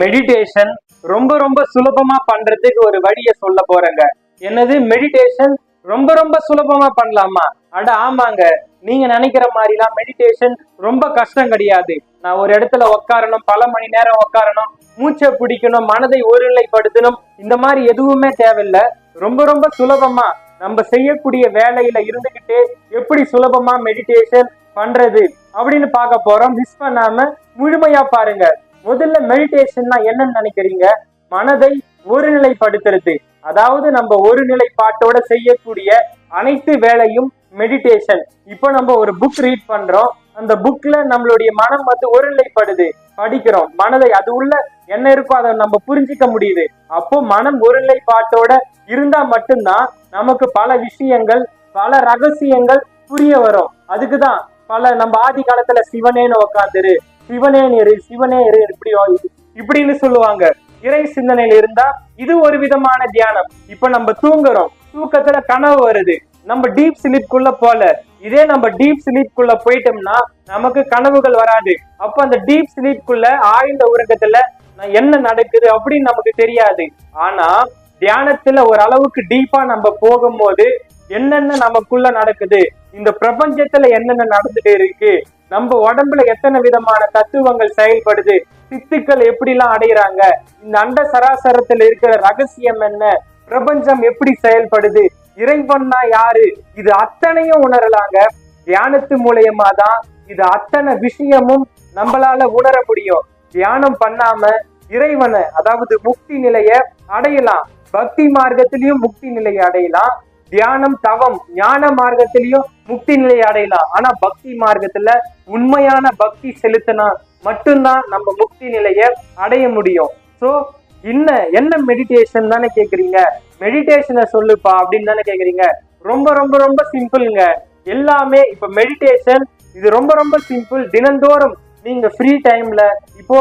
Meditation ரொம்ப ரொம்ப சுலபமா பண்றதுக்கு ஒரு வழியை சொல்ல போறேங்க. என்னது? மெடிடேஷன் ரொம்ப ரொம்ப சுலபமா பண்ணலாமா? அட ஆமாங்க. நீங்க நினைக்கிற மாதிரிலாம் மெடிடேஷன் ரொம்ப கஷ்டம் கிடையாது. நான் ஒரு இடத்துல உட்காரணும் பல மணி நேரம் உட்காரணும் மூச்சை பிடிக்கணும் மனதை ஒருநிலைப்படுத்தணும் இந்த மாதிரி எதுவுமே தேவையில்லை. ரொம்ப ரொம்ப சுலபமா நம்ம செய்யக்கூடிய வேலையில இருந்துகிட்டே எப்படி சுலபமா மெடிடேஷன் பண்றது அப்படின்னு பார்க்க போறோம். மிஸ் பண்ணாம முழுமையா பாருங்க. முதல்ல மெடிடேஷன்னா என்னன்னு நினைக்கிறீங்க? மனதை ஒருநிலைப்படுத்துறது. அதாவது நம்ம ஒரு நிலைப்பாட்டோட செய்யக்கூடிய அனைத்து வேலையும் மெடிடேஷன் இப்போ நம்ம ஒரு புக் ரீட் பண்றோம். அந்த புக்ல நம்மளுடைய மனம் வந்து ஒருநிலைப்படுது. படிக்கிறோம். மனதை அது உள்ள என்ன இருக்கோ அதை நம்ம புரிஞ்சிக்க முடியுது. அப்போ மனம் ஒருநிலைப்பாட்டோட இருந்தா மட்டும்தான் நமக்கு பல விஷயங்கள் பல ரகசியங்கள் புரிய வரும். அதுக்குதான் பல நம்ம ஆதி காலத்துல சிவனேன்னு உக்காந்துரு. சிவனே இரு சிவனே இரு இப்படி இப்படின்னு சொல்லுவாங்க. இறை சிந்தனையில இருந்தா இது ஒரு விதமான தியானம். இப்ப நம்ம தூங்குறோம். தூக்கத்துல கனவு வருது. நம்ம டீப் ஸ்லீப் குள்ள போல. இதே நம்ம டீப் ஸ்லீப்குள்ள போயிட்டோம்னா நமக்கு கனவுகள் வராது. அப்ப அந்த டீப் ஸ்லீப்குள்ள ஆழ்ந்த உறக்கத்துல என்ன நடக்குது அப்படின்னு நமக்கு தெரியாது. ஆனா தியானத்துல ஒரு அளவுக்கு டீப்பா நம்ம போகும்போது என்னென்ன நமக்குள்ள நடக்குது? இந்த பிரபஞ்சத்துல என்னென்ன நடந்துட்டு இருக்கு? நம்ம உடம்புல எத்தனை விதமான தத்துவங்கள் செயல்படுது சித்துக்கள் எப்படிலாம் அடையிறாங்க இந்த அண்ட சராசரத்துல இருக்கிற ரகசியம் என்ன பிரபஞ்சம் எப்படி செயல்படுது இறைவன்னா யாரு இது அத்தனையும் உணரலாங்க. தியானத்து மூலியமா தான் இது அத்தனை விஷயமும் நம்மளால உணர முடியும். தியானம் பண்ணாம இறைவனை அதாவது முக்தி நிலைய அடையலாம். பக்தி மார்க்கத்திலையும் முக்தி நிலையை அடையலாம். தியானம் தவம் ஞான மார்க்கத்திலயும் முக்தி நிலையை அடையலாம். ஆனா பக்தி மார்க்கத்துல உண்மையான பக்தி செலுத்தினா மட்டும்தான் நம்ம முக்தி நிலையை அடைய முடியும். சோ என்ன என்ன மெடிடேஷன் தானே கேக்குறீங்க? மெடிடேஷனை சொல்லுப்பா அப்படின்னு தானே கேக்குறீங்க? ரொம்ப ரொம்ப ரொம்ப சிம்பிள்ங்க எல்லாமே இப்ப மெடிடேஷன் இது ரொம்ப ரொம்ப சிம்பிள் தினந்தோறும் நீங்க ஃப்ரீ டைம்ல இப்போ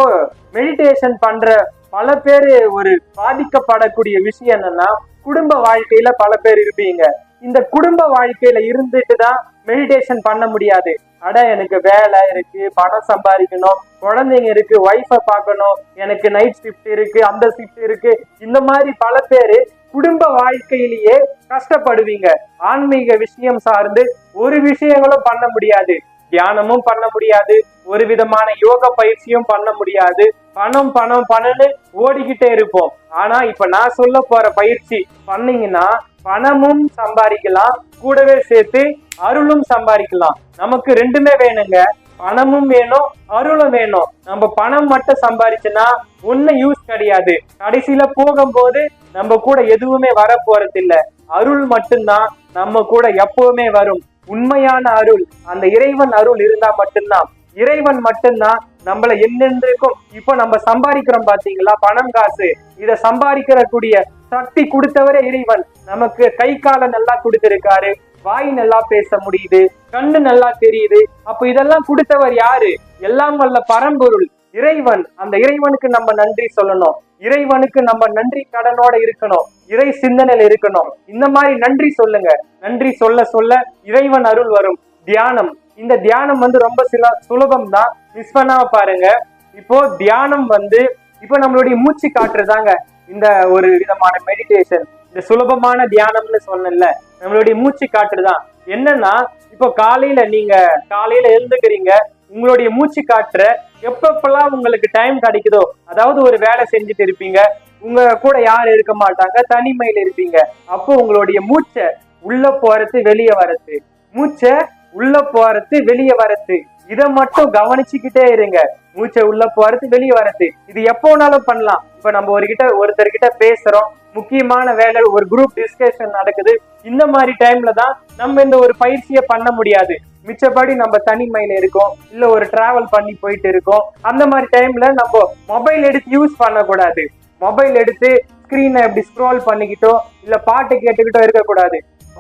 மெடிடேஷன் பண்ற பல பேர் ஒரு பாதிக்கப்படக்கூடிய விஷயம் என்னன்னா குடும்ப வாழ்க்கையில பல பேர் இருப்பீங்க. இந்த குடும்ப வாழ்க்கையில இருந்துட்டு தான் மெடிடேஷன் பண்ண முடியாது. அட எனக்கு வேலை இருக்கு பணம் சம்பாதிக்கணும் குழந்தைங்க இருக்கு ஒய்ஃபை பார்க்கணும் எனக்கு நைட் ஷிஃப்ட் இருக்கு அந்த ஷிஃப்ட் இருக்கு. இந்த மாதிரி பல பேரு குடும்ப வாழ்க்கையிலேயே கஷ்டப்படுவீங்க. ஆன்மீக விஷயம் சார்ந்து ஒரு விஷயங்களும் பண்ண முடியாது. தியானமும் பண்ண முடியாது. ஒரு விதமான யோக பயிற்சியும் பண்ண முடியாது. பணம் பணம் பணம்னு ஓடிக்கிட்டே இருப்போம். ஆனா இப்ப நான் சொல்ல போற பயிற்சி பண்ணீங்கன்னா பணமும் சம்பாதிக்கலாம். கூடவே சேர்த்து அருளும் சம்பாதிக்கலாம். நமக்கு ரெண்டுமே வேணுங்க. பணமும் வேணும் அருளும் வேணும். நம்ம பணம் மட்டும் சம்பாரிச்சுன்னா ஒன்னும் யூஸ் கிடையாது. கடைசியில போகும்போது நம்ம கூட எதுவுமே வர போறது இல்ல அருள் மட்டும்தான் நம்ம கூட எப்பவுமே வரும். உண்மையான அருள் அந்த இறைவன் அருள் இருந்தா மட்டும்தான். இறைவன் மட்டும்தான் நம்மள என்னென்றிருக்கும் இப்ப நம்ம சம்பாதிக்கிறோம் பாத்தீங்களா பணம் காசு. இத சம்பாதிக்கிற கூடிய சக்தி கொடுத்தவரே இறைவன். நமக்கு கை கால நல்லா கொடுத்திருக்காரு. வாய் நல்லா பேச முடியுது. கண்ணு நல்லா தெரியுது. அப்ப இதெல்லாம் கொடுத்தவர் யாரு? எல்லாம் வல்ல பரம்பொருள். இறைவன். அந்த இறைவனுக்கு நம்ம நன்றி சொல்லணும். இறைவனுக்கு நம்ம நன்றி கடனோட இருக்கணும். இறை சிந்தனையில இருக்கணும். இந்த மாதிரி நன்றி சொல்லுங்க. நன்றி சொல்ல சொல்ல இறைவன் அருள் வரும். தியானம். இந்த தியானம் வந்து ரொம்ப சில சுலபம் தான் மிஸ் பண்ணாம பாருங்க. இப்போ தியானம் வந்து இப்போ நம்மளுடைய மூச்சு காட்டுறதாங்க. இந்த ஒரு விதமான மெடிடேஷன் இந்த சுலபமான தியானம்னு சொன்னேன்ல. நம்மளுடைய மூச்சு காட்டுறதுதான். என்னன்னா இப்போ காலையில நீங்க காலையில எழுந்துக்கிறீங்க. உங்களுடைய மூச்சு காட்டுற எப்பப்பெல்லாம் உங்களுக்கு டைம் கிடைக்குதோ அதாவது ஒரு வேலை செஞ்சுட்டு இருப்பீங்க உங்க கூட யாரும் இருக்க மாட்டாங்க தனிமையில இருப்பீங்க அப்போ உங்களுடைய மூச்சை உள்ள போறது வெளியே வரது. மூச்சை உள்ள போறது வெளியே வரது. இதை மட்டும் கவனிச்சுக்கிட்டே இருங்க. மூச்சை உள்ள போறது வெளியே வரது. இது எப்போனாலும் பண்ணலாம். இப்ப நம்ம ஒரு கிட்ட ஒருத்தர்கிட்ட பேசுறோம். முக்கியமான வேலை ஒரு குரூப் டிஸ்கஷன் நடக்குது. இந்த மாதிரி டைம்ல தான் நம்ம இந்த ஒரு பயிற்சியை பண்ண முடியாது. மிச்சப்படி நம்ம தனிமையில இருக்கோம். இல்ல ஒரு டிராவல் பண்ணி போயிட்டு இருக்கோம். அந்த மாதிரி டைம்ல நம்ம மொபைல் எடுத்து யூஸ் பண்ணக்கூடாது. மொபைல் எடுத்து ஸ்கிரீனை இப்படி ஸ்க்ரோல் பண்ணிக்கிட்டோ இல்ல பாட்டு கேட்டுக்கிட்டோ இருக்கக்கூடாது.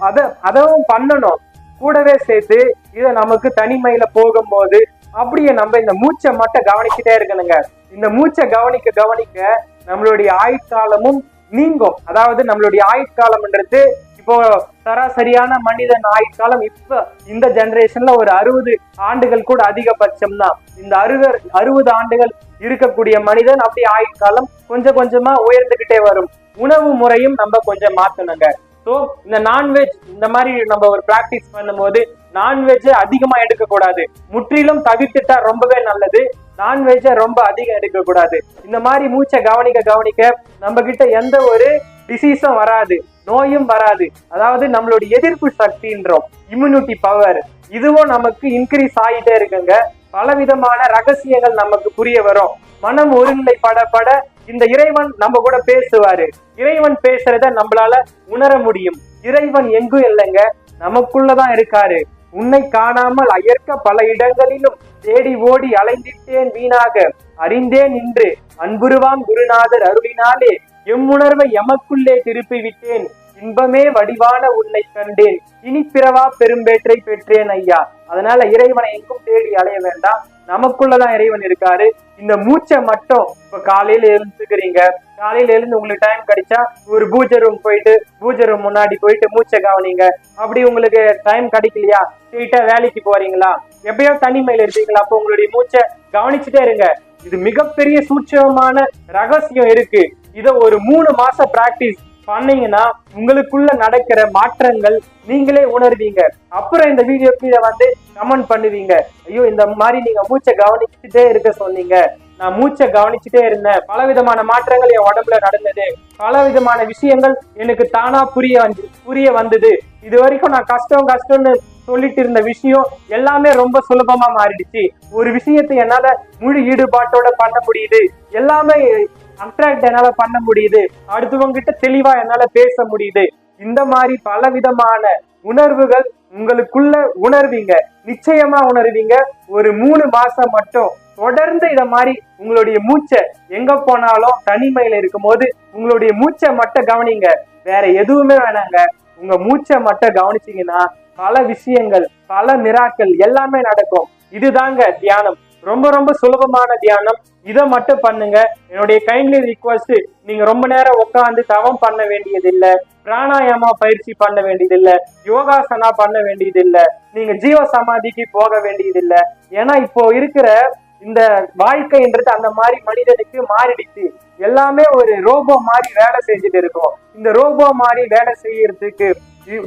அத அதவும் பண்ணணும். கூடவே சேர்த்து இதை நமக்கு தனிமையில போகும்போது அப்படியே நம்ம இந்த மூச்சை மட்டும் கவனிச்சுட்டே இருக்கணுங்க. இந்த மூச்சை கவனிக்க கவனிக்க நம்மளுடைய ஆயுட்காலமும் நீங்கும். அதாவது நம்மளுடைய ஆயுட்காலம்ன்றது இப்போ சராசரியான மனிதன் ஆயுட்காலம் இப்ப இந்த ஜெனரேஷன்ல ஒரு அறுபது ஆண்டுகள் கூட அதிகபட்சம் தான் இந்த அறுபது அறுபது ஆண்டுகள் இருக்கக்கூடிய மனிதன் அப்படி ஆயுட்காலம் கொஞ்சம் கொஞ்சமா உயர்ந்துகிட்டே வரும். உணவு முறையும் நம்ம கொஞ்சம் மாத்தணுங்க. ஸோ இந்த நான்வெஜ் இந்த மாதிரி நம்ம ஒரு பிராக்டிஸ் பண்ணும்போது நான்வெஜ்ஜை அதிகமாக எடுக்க கூடாது முற்றிலும் தவிர்த்துட்டா ரொம்பவே நல்லது. நான்வெஜ்ஜை ரொம்ப அதிகம் எடுக்க கூடாது இந்த மாதிரி மூச்சை கவனிக்க கவனிக்க நம்ம கிட்ட எந்த ஒரு டிசீஸும் வராது. நோயும் வராது. அதாவது நம்மளுடைய எதிர்ப்பு சக்தின்றோம். இம்யூனிட்டி பவர் இதுவும் நமக்கு இன்க்ரீஸ் ஆகிட்டே இருக்குங்க. பலவிதமான ரகசியங்கள் நமக்கு புரிய வரும். மனம் ஒருநிலைப்பட பட இந்த இறைவன் நம்ம கூட பேசுவாரு. இறைவன் பேசுறத நம்மளால உணர முடியும். இறைவன் எங்கும் இல்லைங்க? நமக்குள்ளதான் இருக்காரு. உன்னை காணாமல் அயர்க்க பல இடங்களிலும் தேடி ஓடி அலைந்திட்டேன் வீணாக. அறிந்தேன் இன்று அன்புருவாம் குருநாதர் அருளினாலே எம்முணர்வை எமக்குள்ளே திருப்பி விட்டேன் இன்பமே வடிவான உன்னை கண்டேன். இனி பிறவா பெரும்பேற்றை பெற்றேன் ஐயா. அதனால இறைவனை எங்கும் தேடி அலைய வேண்டாம். நமக்குள்ளதான் இறைவன் இருக்காரு. இந்த மூச்சை மட்டும் இப்ப காலையில எழுந்துக்கிறீங்க. காலையில எழுந்து உங்களுக்கு டைம் கிடைச்சா ஒரு பூஜை ரூம் போயிட்டு பூஜை ரூம் முன்னாடி போயிட்டு மூச்சை கவனிங்க. அப்படி உங்களுக்கு டைம் கிடைக்கலையா? ஸ்ட்ரெயிட்டா வேலைக்கு போறீங்களா? எப்பயோ தனிமையில இருக்கீங்களா அப்போ உங்களுடைய மூச்சை கவனிச்சுட்டே இருங்க. இது மிகப்பெரிய சூட்சமான ரகசியம் இருக்கு. இத ஒரு மூணு மாச பிராக்டிஸ் பண்ணீங்கன்னா உங்களுக்குள்ள நடக்கிற மாற்றங்கள் நீங்களே உணர்வீங்க. அப்புறம் இந்த வீடியோ கீழே வந்து கமெண்ட் பண்ணுவீங்க. ஐயோ இந்த மாதிரி நீங்க மூச்சை கவனிச்சுட்டே இருக்க சொன்னீங்க. நான் மூச்சை கவனிச்சுட்டே இருந்தேன். பல விதமான மாற்றங்கள் என் உடம்புல நடந்தது. பல விதமான விஷயங்கள் எனக்கு தானா புரிய வந்து புரிய வந்தது. இது வரைக்கும் நான் கஷ்டம் கஷ்டம்னு சொல்லிட்டு இருந்த விஷயம் எல்லாமே ரொம்ப சுலபமா மாறிடுச்சு. ஒரு விஷயத்தை என்னால முழு ஈடுபாட்டோட பண்ண முடியுது. எல்லாமே அட்ராக்ட் என்னால பண்ண முடியுது. அடுத்தவங்க கிட்ட தெளிவா என்னால பேச முடியுது. இந்த மாதிரி பல விதமான உணர்வுகள் உங்களுக்குள்ள உணர்வீங்க. நிச்சயமா உணர்வீங்க. ஒரு மூணு மாசம் மட்டும் தொடர்ந்து இத மாதிரி உங்களுடைய மூச்சை எங்க போனாலும் தனிமையில இருக்கும்போது உங்களுடைய மூச்சை மட்டும் கவனிங்க. வேற எதுவுமே வேணாங்க. உங்க மூச்சை மட்டும் கவனிச்சீங்கன்னா பல விஷயங்கள் பல மிராக்கள் எல்லாமே நடக்கும். இதுதாங்க தியானம். ரொம்ப ரொம்ப சுலபமான தியானம். இதை மட்டும் பண்ணுங்க. என்னுடைய கைண்ட்லி ரிக்வஸ்ட் நீங்க ரொம்ப நேரம் உட்காந்து தவம் பண்ண வேண்டியதில்லை. பிராணாயாமா பயிற்சி பண்ண வேண்டியதில்லை. யோகாசனா பண்ண வேண்டியதில்லை. நீங்க ஜீவ சமாதிக்கு போக வேண்டியதில்லை. ஏன்னா இப்போ இருக்கிற இந்த வாழ்க்கைன்றது அந்த மாதிரி மனிதனுக்கு மாறிடுச்சு. எல்லாமே ஒரு ரோபோ மாதிரி வேலை செஞ்சுட்டு இருக்கோம். இந்த ரோபோ மாதிரி வேலை செய்யறதுக்கு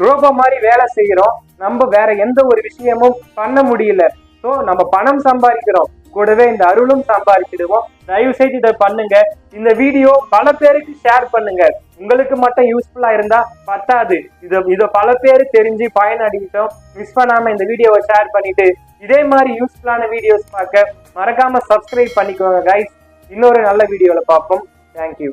ரோபோ மாதிரி வேலை செய்யறோம். நம்ம வேற எந்த ஒரு விஷயமும் பண்ண முடியல. ஸோ நம்ம பணம் சம்பாதிக்கிறோம். கூடவே இந்த அருளும் சம்பாதிச்சிடுவோம் தயவு செய்து இதை பண்ணுங்க. இந்த வீடியோ பல பேருக்கு ஷேர் பண்ணுங்க. உங்களுக்கு மட்டும் யூஸ்ஃபுல்லா இருந்தா பத்தாது. இதை இதை பல பேர் தெரிஞ்சு பயனடையிட்டோம் மிஸ் பண்ணாம இந்த வீடியோவை ஷேர் பண்ணிட்டு இதே மாதிரி யூஸ்ஃபுல்லான வீடியோஸ் பார்க்க மறக்காம சப்ஸ்கிரைப் பண்ணிக்கோங்க கைஸ் இன்னொரு நல்ல வீடியோவில் பார்ப்போம். தேங்க்யூ